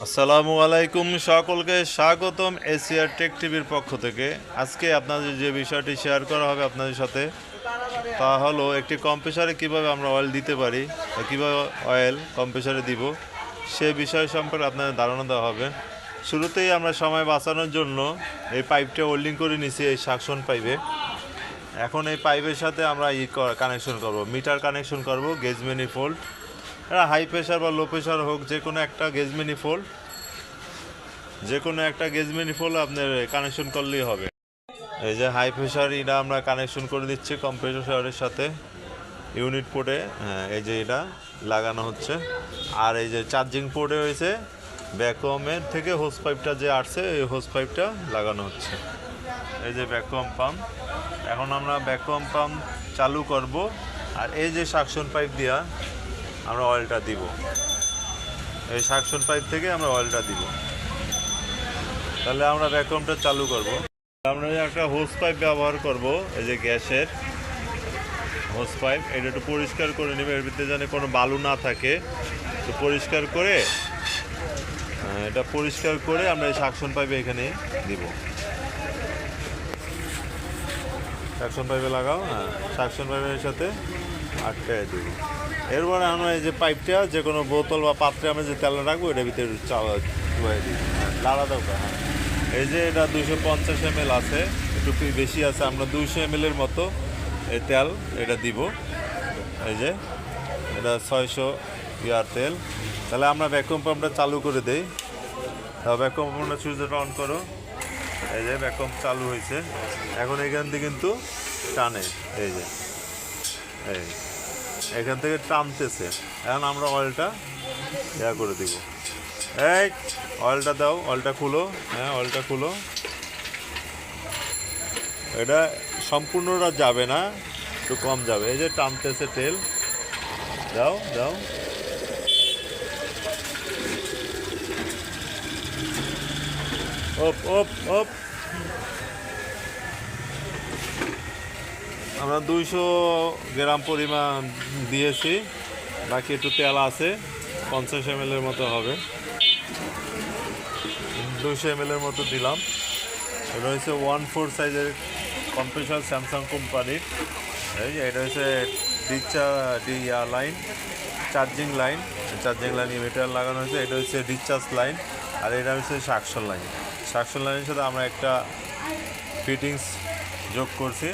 আসসালামু আলাইকুম সকলকে, স্বাগতম এশিয়ার টেক টিভির পক্ষ থেকে। আজকে আপনাদের যে বিষয়টি শেয়ার করা হবে আপনাদের সাথে, তা হলো একটি কম্প্রেসারে কীভাবে আমরা অয়েল দিতে পারি বা কীভাবে অয়েল কম্প্রেসারে দিব, সে বিষয় সম্পর্কে আপনাদের ধারণা দেওয়া হবে। শুরুতেই আমরা সময় বাঁচানোর জন্য এই পাইপটা ওল্ডিং করে নিছি, এই সাকশন পাইপে এখন এই পাইপের সাথে আমরা ই কানেকশন করব মিটার কানেকশন করব গেজ ম্যানিফোল্ড এটা হাই প্রেশার বা লো প্রেশার হোক, যে কোনো একটা গেজ ম্যানিফোল্ড যে কোনো একটা গেজ ম্যানিফোল্ড আপনার কানেকশন করলেই হবে। এই যে হাই প্রেশার এটা আমরা কানেকশন করে দিচ্ছি কম্প্রেসরের সাথে ইউনিট পোর্টে হ্যাঁ এই যে এটা লাগানো হচ্ছে। আর এই যে চার্জিং পোর্টে হয়েছে ভ্যাকুয়ামের থেকে হোস পাইপটা যে আসছে, এই হোস পাইপটা লাগানো হচ্ছে। এই যে ভ্যাকুয়াম পাম্প এখন আমরা ভ্যাকুয়াম পাম্প চালু করব। আর এই যে সাকশন পাইপ দিয়া আমরা অয়েলটা দিব। এই সাকশন পাইপ থেকে আমরা অয়েলটা দিব। তাহলে আমরা ভ্যাকুয়ামটা চালু করব। আমরা একটা হোস পাইপ ব্যবহার করব, এই যে গ্যাসের হোস পাইপ এটা একটু পরিষ্কার করে নেবে, এর ভিতরে যেন কোনো বালু না থাকে। তো পরিষ্কার করে এটা পরিষ্কার করে আমরা এই সাকশন পাইপে এখানে দিব। সাকশন পাইপে লাগাও হ্যাঁ সাকশন পাইপের সাথে আটকায় দিব। এরপরে আমরা এই যে পাইপটা, যে কোনো বোতল বা পাত্রে আমরা যে তেল রাখব, এটার ভিতরে চাওয়া ধুয়ে দিই লাড়া দরকার হ্যাঁ। এই যে এটা দুশো পঞ্চাশ এম আছে, একটু বেশি আছে, আমরা দুইশো এম এর মতো এই তেল এটা দিব। এই যে, এটা ছয়শো ইয়ার তেল। তাহলে আমরা ভ্যাকুম পাম্পটা চালু করে দেই। ভ্যাকুয়াম পাম্পটা সুইচটা অন করো। এই যে ভ্যাকুম চালু হয়েছে। এখন এখান থেকে কিন্তু টানে। এই যে, এই। এখান থেকে টানতেছে। এখন আমরা অয়েলটা ইয়া করে দিব। এই অয়েলটা দাও অয়েলটা খুলো। হ্যাঁ অয়েলটা খুলো। এটা সম্পূর্ণটা যাবে না, একটু কম যাবে। এই যে টানতেছে তেল। দাও দাও। ওপ ওপ ওপ। আমরা দুইশো গ্রাম পরিমাণ দিয়েছি। বাকি একটু তেল আছে, পঞ্চাশ এম এর মতো হবে। দুশো এম এর মতো দিলাম। এটা হচ্ছে ওয়ান ফোর সাইজের কম্প্রেসার স্যামসাং কোম্পানির। এই এটা হচ্ছে ডিচা D line, charging line. Charging line emitter লাগানো হয়েছে। এটা হচ্ছে রিচার্জ লাইন আর এটা হচ্ছে সাকশন লাইন। সাকশন লাইনের সাথে আমরা একটা ফিটিংস যোগ করছি।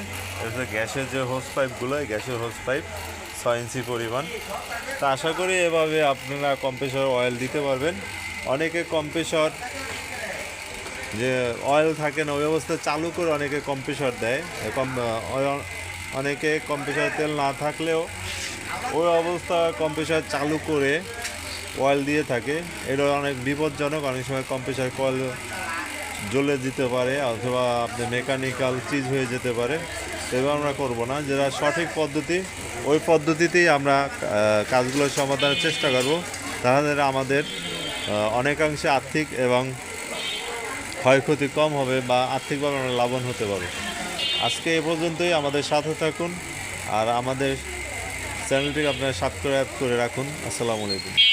এটা গ্যাসের যে হোস পাইপগুলো গ্যাসের হোস পাইপ ছয় ইঞ্চি পরিমাণ। তা আশা করি এভাবে আপনারা কম্প্রেসর অয়েল দিতে পারবেন। অনেকে কম্প্রেসর যে অয়েল থাকে না, ওই অবস্থায় চালু করে অনেকে কম্প্রেসর দেয়। কম অনেকে কম্প্রেসর তেল না থাকলেও ওই অবস্থা কম্প্রেসর চালু করে অয়েল দিয়ে থাকে। এটা অনেক বিপজ্জনক, অনেক সময় কম্প্রেসর কয়েল জ্বলে দিতে পারে অথবা আপনি মেকানিক্যাল চিজ হয়ে যেতে পারে। এবার আমরা করব না। যেটা সঠিক পদ্ধতি, ওই পদ্ধতিতেই আমরা কাজগুলো সমাধানের চেষ্টা করব। তাহলে আমাদের অনেকাংশে আর্থিক এবং ক্ষয়ক্ষতি কম হবে বা আর্থিকভাবে আমরা লাভবান হতে পারব। আজকে এ পর্যন্তই। আমাদের সাথে থাকুন। আর আমাদের চ্যানেলটিকে আপনারা সাবস্ক্রাইব করে রাখুন। আসসালামু আলাইকুম।